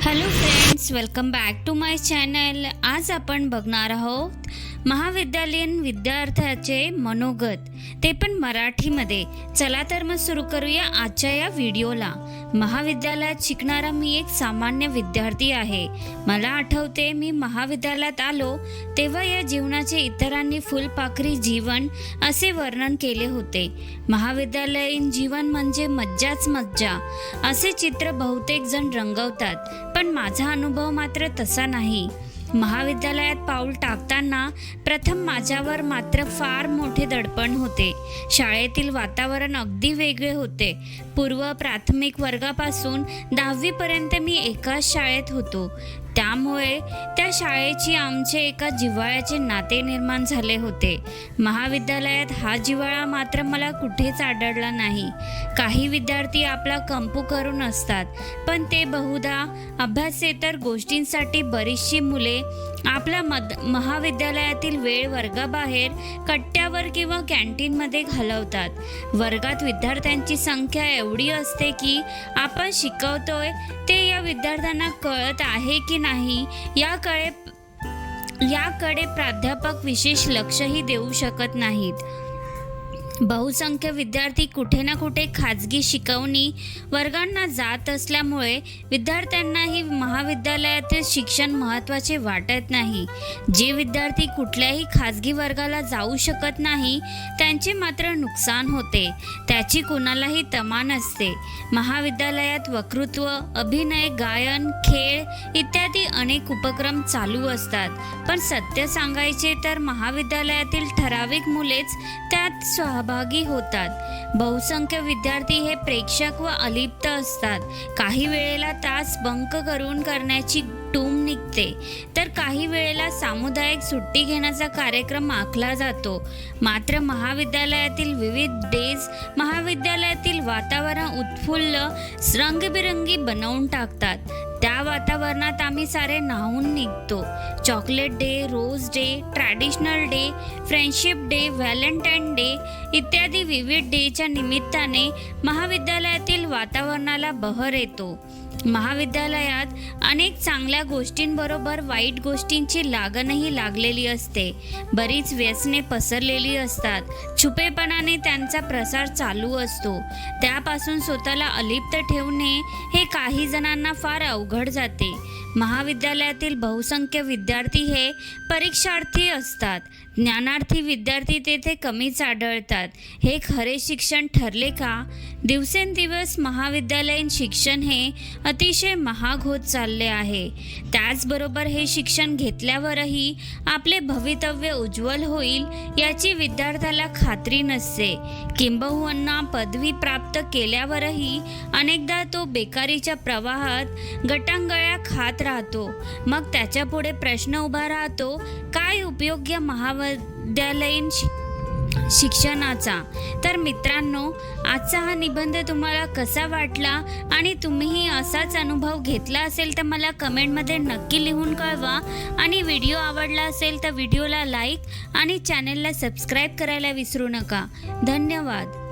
Hello friends welcome back to my channel आज आपण बघणार आहोत महाविद्यालयीन विद्यार्थ्याचे मनोगत ते पण मराठीमध्ये. चला तर मग सुरू करूया आजच्या या व्हिडिओला. महाविद्यालयात शिकणारा मी एक सामान्य विद्यार्थी आहे. मला आठवते मी महाविद्यालयात आलो तेव्हा या जीवनाचे इतरांनी फुलपाखरी जीवन असे वर्णन केले होते. महाविद्यालयीन जीवन म्हणजे मज्जाच मज्जा. असे चित्र बहुतेक जण रंगवतात पण माझा अनुभव मात्र तसा नाही. महाविद्यालयात पाऊल टाकताना प्रथम माझ्यावर मात्र फार मोठे दडपण होते. शाळेतील वातावरण अगदी वेगळे होते. पूर्व प्राथमिक वर्गापासून दहावीपर्यंत मी एकाच शाळेत होतो. त्यामुळे त्या शाळेची आमचे एका जिव्हाळ्याचे नाते निर्माण झाले होते. महाविद्यालयात हा जिव्हाळा मात्र मला कुठेच आढळला नाही. काही विद्यार्थी आपला कंपू करून असतात पण ते बहुधा अभ्यासेतर गोष्टींसाठी बरीचशी मुले आपला मद महाविद्यालयातील वेळ वर्गाबाहेर कट्ट्यावर किंवा कॅन्टीनमध्ये घालवतात. वर्गात विद्यार्थ्यांची संख्या एवढी असते की आपण शिकवतोय ते या विद्यार्थ्यांना कळत आहे की नाही याकडे याकडे प्राध्यापक विशेष लक्षही देऊ शकत नाहीत. बहुसंख्य विद्यार्थी कुठे ना कुठे खाजगी शिकवणी वर्गांना जात असल्यामुळे विद्यार्थ्यांनाही महाविद्यालयातील शिक्षण महत्त्वाचे वाटत नाही. जे विद्यार्थी कुठल्याही खाजगी वर्गाला जाऊ शकत नाही त्यांचे मात्र नुकसान होते. त्याची कुणालाही तमा नसते. महाविद्यालयात वक्तृत्व अभिनय गायन खेळ इत्यादी अनेक उपक्रम चालू असतात. पण सत्य सांगायचे तर महाविद्यालयातील ठराविक मुलेच त्यात सहभाग सहभागी होतात. बहुसंख्य विद्यार्थी हे प्रेक्षक व अलिप्त असतात. काही वेळेला तास बंक करून करण्याची टूम निघते. तर काही वेळेला सामुदायिक सुट्टी घेण्याचा कार्यक्रम आखला जातो. मात्र महाविद्यालयातील विविध डेज महाविद्यालयातील वातावरण उत्फुल्ल रंगबिरंगी बनवून टाकतात. त्या वातावरणात आम्ही सारे न्हावून निघतो. Chocolate day rose day traditional day friendship day Valentine day इत्यादी विविध डेच्या निमित्ताने महाविद्यालयातील वातावरणाला बहर येतो. महाविद्यालयात अनेक चांगल्या गोष्टींबरोबर वाईट गोष्टींची लागणही लागलेली असते. बरीच व्यसने पसरलेली असतात. छुपेपणाने त्यांचा प्रसार चालू असतो. त्यापासून स्वतःला अलिप्त ठेवणे हे काही जणांना फार अवघड जाते. महाविद्यालयातील बहुसंख्य विद्यार्थी हे परीक्षार्थी असतात. ज्ञानार्थी विद्यार्थी तेथे कमीच आढळतात. हे खरे शिक्षण ठरले का? दिवसेंदिवस महाविद्यालयीन शिक्षण हे अतिशय महाग होत चालले आहे. त्याचबरोबर हे शिक्षण घेतल्यावरही आपले भवितव्य उज्ज्वल होईल याची विद्यार्थ्याला खात्री नसते. किंबहुना पदवी प्राप्त केल्यावरही अनेकदा तो बेकारीच्या प्रवाहात गटांगळ्या खात राहतो. मग त्याच्यापुढे प्रश्न उभा राहतो काय उपयोग या महाविद्यालयीन शिक्षणाचा. तर मित्रांनो आजचा हा निबंध तुम्हाला कसा वाटला आणि तुम्हीही असाच अनुभव घेतला असेल तर मला कमेंटमध्ये नक्की लिहून कळवा. आणि व्हिडिओ आवडला असेल तर व्हिडिओला लाईक आणि चॅनलला सबस्क्राईब करायला विसरू नका. धन्यवाद.